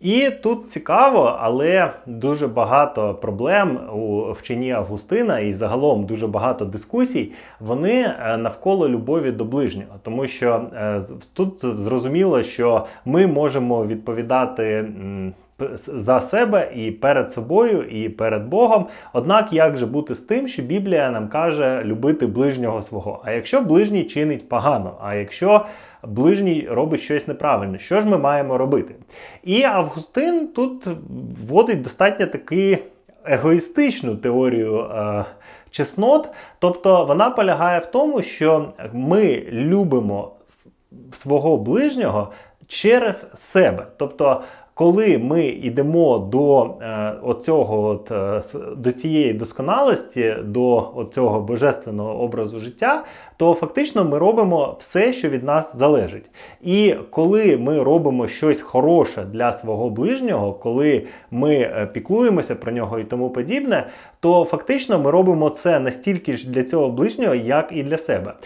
І тут цікаво, але дуже багато проблем у вчені Августина і загалом дуже багато дискусій. Вони е, навколо любові до ближнього, тому що е, тут зрозуміло, що ми можемо відповідати. За себе і перед собою, і перед Богом. Однак, як же бути з тим, що Біблія нам каже любити ближнього свого? А якщо ближній чинить погано, а якщо ближній робить щось неправильне, що ж ми маємо робити? І Августин тут вводить достатньо таки егоїстичну теорію е, чеснот, тобто вона полягає в тому, що ми любимо свого ближнього через себе. Тобто, коли ми йдемо до е, оцього, от, е, до цієї досконалості, до оцього божественного образу життя, то фактично ми робимо все, що від нас залежить. І коли ми робимо щось хороше для свого ближнього, коли ми е, піклуємося про нього і тому подібне, то фактично ми робимо це настільки ж для цього ближнього, як і для себе.